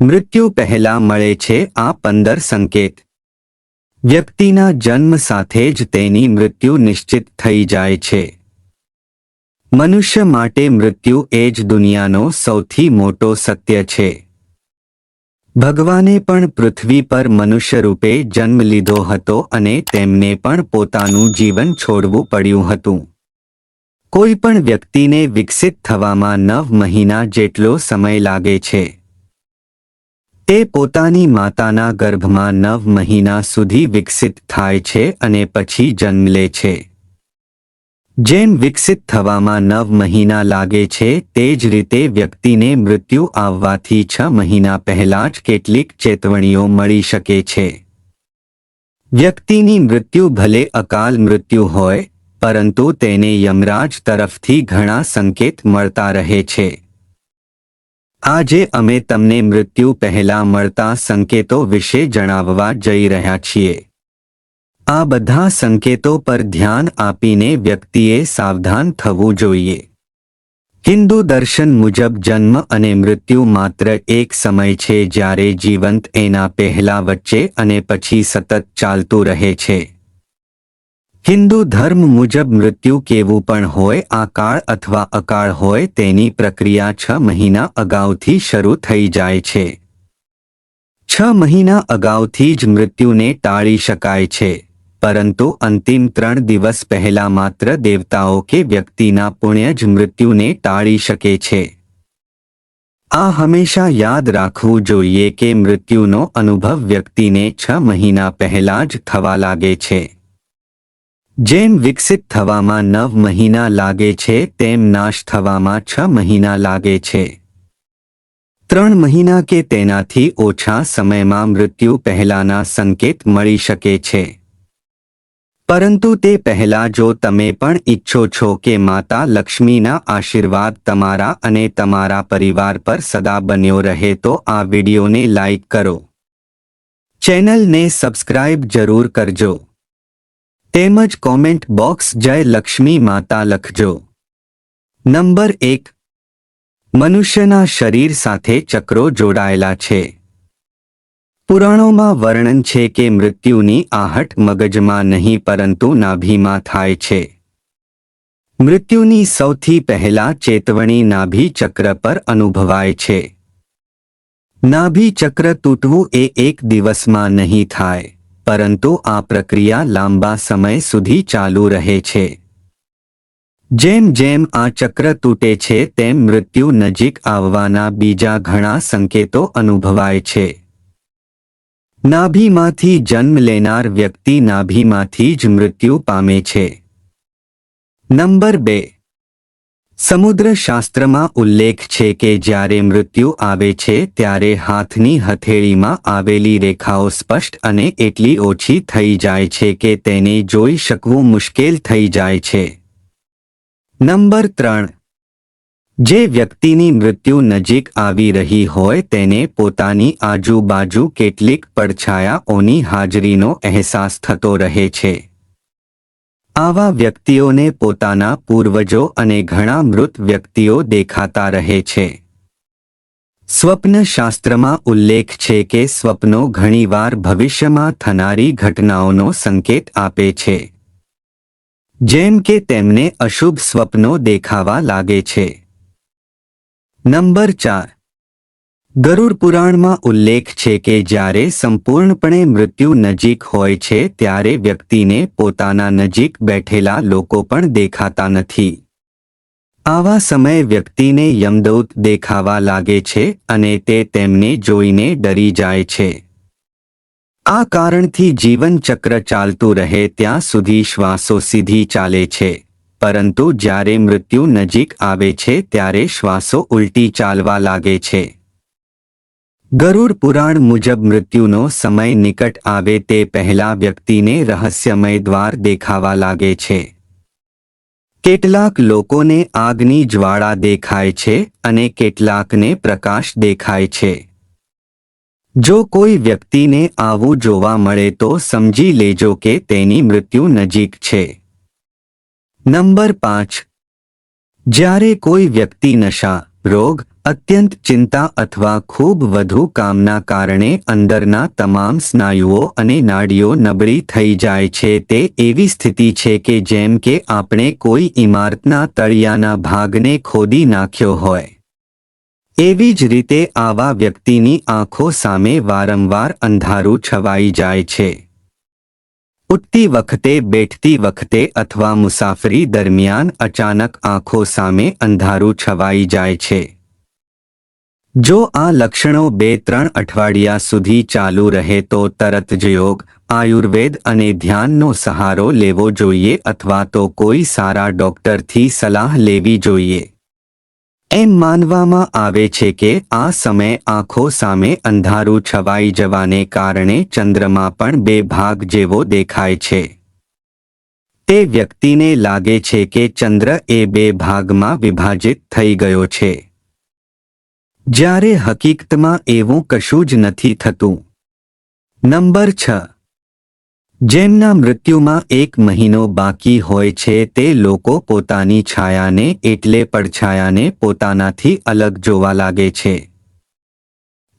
મૃત્યુ પહેલા મળે છે આ પંદર સંકેત. વ્યક્તિના જન્મ સાથે જ તેની મૃત્યુ નિશ્ચિત થઈ જાય છે. મનુષ્ય માટે મૃત્યુ એ જ દુનિયાનો સૌથી મોટો સત્ય છે. ભગવાને પણ પૃથ્વી પર મનુષ્ય રૂપે જન્મ લીધો હતો અને તેમને પણ પોતાનું જીવન છોડવું પડ્યું હતું. કોઈ પણ વ્યક્તિને વિકસિત થવામાં નવ મહિના જેટલો સમય લાગે છે. તે પોતાની માતાના ગર્ભમાં નવ મહિના સુધી વિકસિત થાય છે અને પછી જન્મ લે છે. જેમ વિકસિત થવામાં નવ મહિના લાગે છે, તે જ રીતે વ્યક્તિને મૃત્યુ આવવાથી છ મહિના પહેલા જ કેટલીક ચેતવણીઓ મળી શકે છે. વ્યક્તિની મૃત્યુ ભલે અકાલ મૃત્યુ હોય, પરંતુ તેને યમરાજ તરફથી ઘણા સંકેત મળતા રહે છે. આજે અમે તમને મૃત્યુ પહેલા મળતા સંકેતો વિશે જણાવવા જઈ રહ્યા છીએ. આ બધા સંકેતો પર ધ્યાન આપીને વ્યક્તિએ સાવધાન થવું જોઈએ. હિન્દુ દર્શન મુજબ જન્મ અને મૃત્યુ માત્ર એક સમય છે જ્યારે જીવંત એના પહેલા વચ્ચે અને પછી સતત ચાલતું રહે છે. હિન્દુ ધર્મ મુજબ મૃત્યુ કેવું પણ હોય, આ કાળ અથવા અકાળ હોય, તેની પ્રક્રિયા છ મહિના અગાઉથી શરૂ થઈ જાય છે. છ મહિના અગાઉથી જ મૃત્યુને ટાળી શકાય છે, પરંતુ અંતિમ ત્રણ દિવસ પહેલા માત્ર દેવતાઓ કે વ્યક્તિના પુણ્ય જ મૃત્યુને ટાળી શકે છે. આ હંમેશા યાદ રાખવું જોઈએ કે મૃત્યુનો અનુભવ વ્યક્તિને છ મહિના પહેલા જ થવા લાગે છે. જેમ વિકસિત થવામાં નવ મહિના લાગે છે, તેમ નાશ થવામાં છ મહિના લાગે છે. ત્રણ મહિના કે તેનાથી ઓછા સમયમાં મૃત્યુ પહેલાના સંકેત મળી શકે છે. પરંતુ તે પહેલા જો તમે પણ ઈચ્છો છો કે માતા લક્ષ્મીના આશીર્વાદ તમારા અને તમારા પરિવાર પર સદા બન્યો રહે, તો આ વિડિયોને લાઇક કરો. ચેનલને સબસ્ક્રાઇબ જરૂર કરજો. તેમજ કોમેન્ટ બોક્સ જય લક્ષ્મી માતા લખજો. નંબર એક. મનુષ્યના શરીર સાથે ચક્રો જોડાયેલા છે. પુરાણોમાં વર્ણન છે કે મૃત્યુની આહટ મગજમાં નહીં પરંતુ નાભીમાં થાય છે. મૃત્યુની સૌથી પહેલા ચેતવણી નાભી ચક્ર પર અનુભવાય છે. નાભી ચક્ર તૂટવું એ એક દિવસમાં નહીં થાય. પરંતુ આ પ્રક્રિયા લાંબા સમય સુધી ચાલુ રહે છે. જેમ જેમ આ ચક્ર તૂટે છે, તેમ મૃત્યુ નજીક આવવાના બીજા ઘણા સંકેતો અનુભવાય છે. નાભીમાંથી જન્મ લેનાર વ્યક્તિ નાભીમાંથી જ મૃત્યુ પામે છે. નંબર બે સમુદ્ર શાસ્ત્રમાં ઉલ્લેખ છે કે જ્યારે મૃત્યુ આવે છે ત્યારે હાથની હથેળીમાં આવેલી રેખાઓ સ્પષ્ટ અને એટલી ઓછી થઈ જાય છે કે તેને જોઈ શકવું મુશ્કેલ થઈ જાય છે. નંબર ત્રણ. જે વ્યક્તિની મૃત્યુ નજીક આવી રહી હોય તેને પોતાની આજુબાજુ કેટલીક પડછાયાઓની હાજરીનો અહેસાસ થતો રહે છે. આવા વ્યક્તિઓને પોતાના પૂર્વજો અને ઘણા મૃત વ્યક્તિઓ દેખાતા રહે છે. સ્વપ્નશાસ્ત્રમાં ઉલ્લેખ છે કે સ્વપ્નો ઘણીવાર ભવિષ્યમાં થનારી ઘટનાઓનો સંકેત આપે છે. જેમ કે તેમને અશુભ સ્વપ્નો દેખાવા લાગે છે. નંબર ચાર. ગરુડ પુરાણમાં ઉલ્લેખ છે કે જ્યારે સંપૂર્ણપણે મૃત્યુ નજીક હોય છે, ત્યારે વ્યક્તિને પોતાના નજીક બેઠેલા લોકો પણ દેખાતા નથી. આવા સમયે વ્યક્તિને યમદૌત દેખાવા લાગે છે અને તે તેમને જોઈને ડરી જાય છે. આ કારણથી જીવનચક્ર ચાલતું રહે ત્યાં સુધી શ્વાસો સીધી ચાલે છે. પરંતુ જ્યારે મૃત્યુ નજીક આવે છે, ત્યારે શ્વાસો ઉલટી ચાલવા લાગે છે. ગરુડ પુરાણ મુજબ મૃત્યુનો સમય નિકટ આવે તે પહેલા વ્યક્તિને રહસ્યમય દ્વાર દેખાવા લાગે છે. કેટલાક લોકોને આગની જ્વાળા દેખાય છે અને કેટલાકને પ્રકાશ દેખાય છે. જો કોઈ વ્યક્તિને આવું જોવા મળે તો સમજી લેજો કે તેની મૃત્યુ નજીક છે. નંબર પાંચ. જ્યારે કોઈ વ્યક્તિ નશા, રોગ અત્યંત ચિંતા અથવા ખૂબ વધુ કામના કારણે અંદરના તમામ સ્નાયુઓ અને નાડીઓ નબળી થઈ જાય છે. તે એવી સ્થિતિ છે કે જેમ કે આપણે કોઈ ઇમારતના તળિયાના ભાગને ખોદી નાખ્યો હોય. એવી જ રીતે આવા વ્યક્તિની આંખો સામે વારંવાર અંધારું છવાઈ જાય છે. ઉઠતી વખતે, બેઠતી વખતે અથવા મુસાફરી દરમિયાન અચાનક આંખો સામે અંધારું છવાઈ જાય છે. જો આ લક્ષણો બે ત્રણ અઠવાડિયા સુધી ચાલુ રહે તો તરત જ યોગ, આયુર્વેદ અને ધ્યાનનો સહારો લેવો જોઈએ અથવા તો કોઈ સારા ડોક્ટરથી સલાહ લેવી જોઈએ. એમ માનવામાં આવે છે કે આ સમય આંખો સામે અંધારું છવાઈ જવાને કારણે ચંદ્રમા પણ બે ભાગ જેવો દેખાય છે. તે વ્યક્તિને લાગે છે કે ચંદ્ર એ બે ભાગમાં વિભાજિત થઈ ગયો છે. જ્યારે હકીકતમાં એવું કશું જ નથી થતું. નંબર છ. જેમના મૃત્યુમાં એક મહિનો બાકી હોય છે તે લોકો પોતાની છાયાને એટલે પડછાયાને પોતાનાથી અલગ જોવા લાગે છે.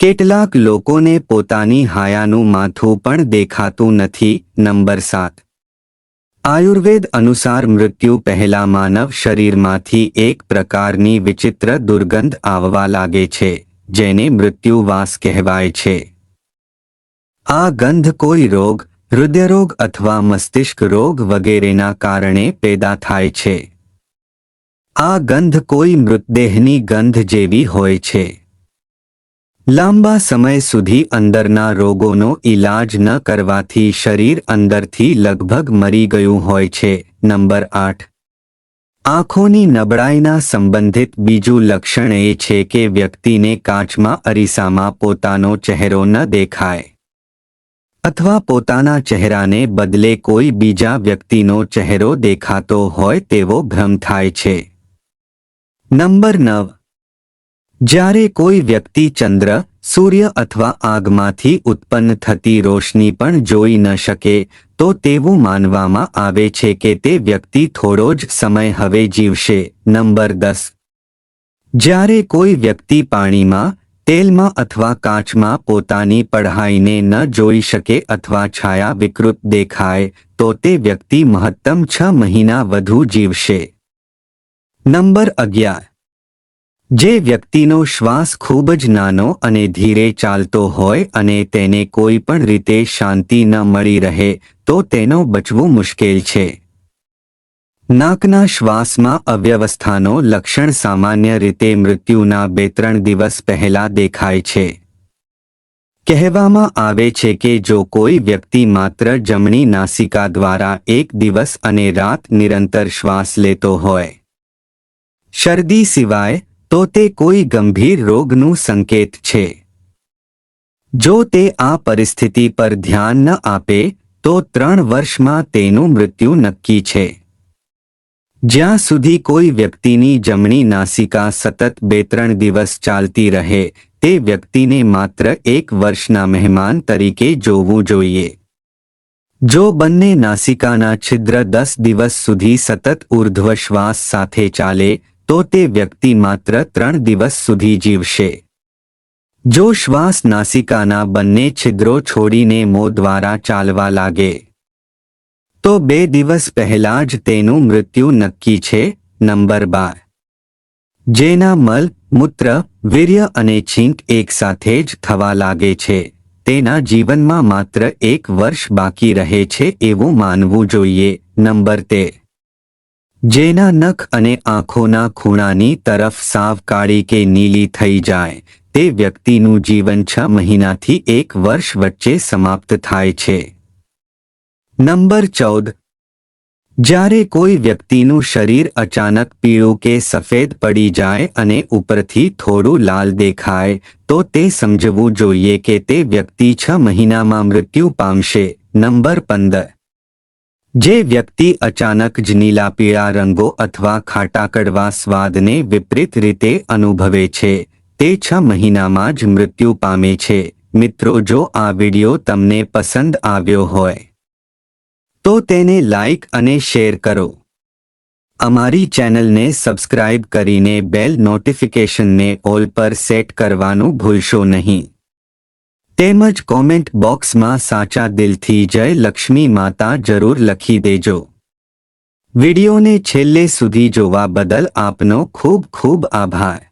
કેટલાક લોકોને પોતાની હાયાનું માથું પણ દેખાતું નથી. નંબર સાત. આયુર્વેદ અનુસાર મૃત્યુ પહેલા માનવ શરીરમાંથી એક પ્રકારની વિચિત્ર દુર્ગંધ આવવા લાગે છે, જેને મૃત્યુવાસ કહેવાય છે. આ ગંધ કોઈ રોગ, હૃદયરોગ અથવા મસ્તિષ્ક રોગ વગેરેના કારણે પેદા થાય છે. આ ગંધ કોઈ મૃતદેહની ગંધ જેવી હોય છે. લાંબા સમય સુધી અંદરના રોગોનો ઈલાજ ન કરવાથી શરીર અંદરથી લગભગ મરી ગયું હોય છે. નંબર આઠ. આંખોની નબળાઈના સંબંધિત બીજું લક્ષણ એ છે કે વ્યક્તિને કાચમાં અરીસામાં પોતાનો ચહેરો ન દેખાય અથવા પોતાના ચહેરાને બદલે કોઈ બીજા વ્યક્તિનો ચહેરો દેખાતો હોય તેવો ભ્રમ થાય છે. નંબર નવ. જ્યારે કોઈ વ્યક્તિ ચંદ્ર, સૂર્ય અથવા આગમાંથી ઉત્પન્ન થતી રોશની પણ જોઈ ન શકે, તો તેવું માનવામાં આવે છે કે તે વ્યક્તિ થોડો જ સમય હવે જીવશે. નંબર દસ. જ્યારે કોઈ વ્યક્તિ પાણીમાં, તેલમાં અથવા કાચમાં પોતાની પઢાઈને ન જોઈ શકે અથવા છાયા વિકૃત દેખાય, તો તે વ્યક્તિ મહત્તમ છ મહિના વધુ જીવશે. નંબર અગિયાર. જે વ્યક્તિનો શ્વાસ ખૂબ જ નાનો અને ધીરે ચાલતો હોય અને તેને કોઈ પણ રીતે શાંતિ ન મળી રહે, તો તેનો બચવું મુશ્કેલ છે. નાકના શ્વાસમાં અવ્યવસ્થાનો લક્ષણ સામાન્ય રીતે મૃત્યુના બે ત્રણ દિવસ પહેલા દેખાય છે. કહેવામાં આવે છે કે જો કોઈ વ્યક્તિ માત્ર જમણી નાસિકા દ્વારા એક દિવસ અને રાત નિરંતર શ્વાસ લેતો હોય, શરદી સિવાય તો તે કોઈ ગંભીર રોગનું સંકેત છે. જો તે આ પરિસ્થિતિ પર ધ્યાન ન આપે, તો ત્રણ વર્ષમાં તેનું મૃત્યુ નક્કી છે. જ્યાં સુધી કોઈ વ્યક્તિની જમણી નાસિકા સતત બે ત્રણ દિવસ ચાલતી રહે, તે વ્યક્તિને માત્ર એક વર્ષના મહેમાન તરીકે જોવું જોઈએ. જો બંને નાસિકાના છિદ્ર દસ દિવસ સુધી સતત ઉર્ધ્વ શ્વાસ સાથે ચાલે તો તે વ્યક્તિ માત્ર ત્રણ દિવસ સુધી જીવશે. જો શ્વાસ નાસિકાના બંને છિદ્રો છોડીને મો દ્વારા ચાલવા લાગે, તો બે દિવસ પહેલા જ તેનું મૃત્યુ નક્કી છે. નંબર બાર. જેના મલ, મૂત્ર, વીર્ય અને છીંક એકસાથે જ થવા લાગે છે. તેના જીવનમાં માત્ર એક વર્ષ બાકી રહે છે એવું માનવું જોઈએ. નંબર તેર. જેના નખ અને આંખોના ખૂણાની તરફ સાવ કાળી કે નીલી થઈ જાય, તે વ્યક્તિનું જીવન છ મહિનાથી એક વર્ષ વચ્ચે સમાપ્ત થાય છે. નંબર ચૌદ. જ્યારે કોઈ વ્યક્તિનું શરીર અચાનક પીળું કે સફેદ પડી જાય અને ઉપરથી થોડું લાલ દેખાય, તો તે સમજવું જોઈએ કે તે વ્યક્તિ છ મહિનામાં મૃત્યુ પામશે. નંબર પંદર. જે વ્યક્તિ અચાનક જ નીલા પીળા રંગો અથવા ખાટા કડવા સ્વાદને વિપરીત રીતે અનુભવે છે, તે છ મહિનામાં જ મૃત્યુ પામે છે. મિત્રો, જો આ વિડિયો તમને પસંદ આવ્યો હોય, તો તેને લાઈક અને શેર કરો. અમારી ચેનલને સબસ્ક્રાઇબ કરીને બેલ નોટિફિકેશનને ઓલ પર સેટ કરવાનું ભૂલશો નહીં. તેમજ કોમેન્ટ બોક્સમાં સાચા દિલથી જય લક્ષ્મી માતા જરૂર લખી દેજો. વિડિયોને છેલ્લે સુધી જોવા બદલ આપનો ખૂબ ખૂબ આભાર.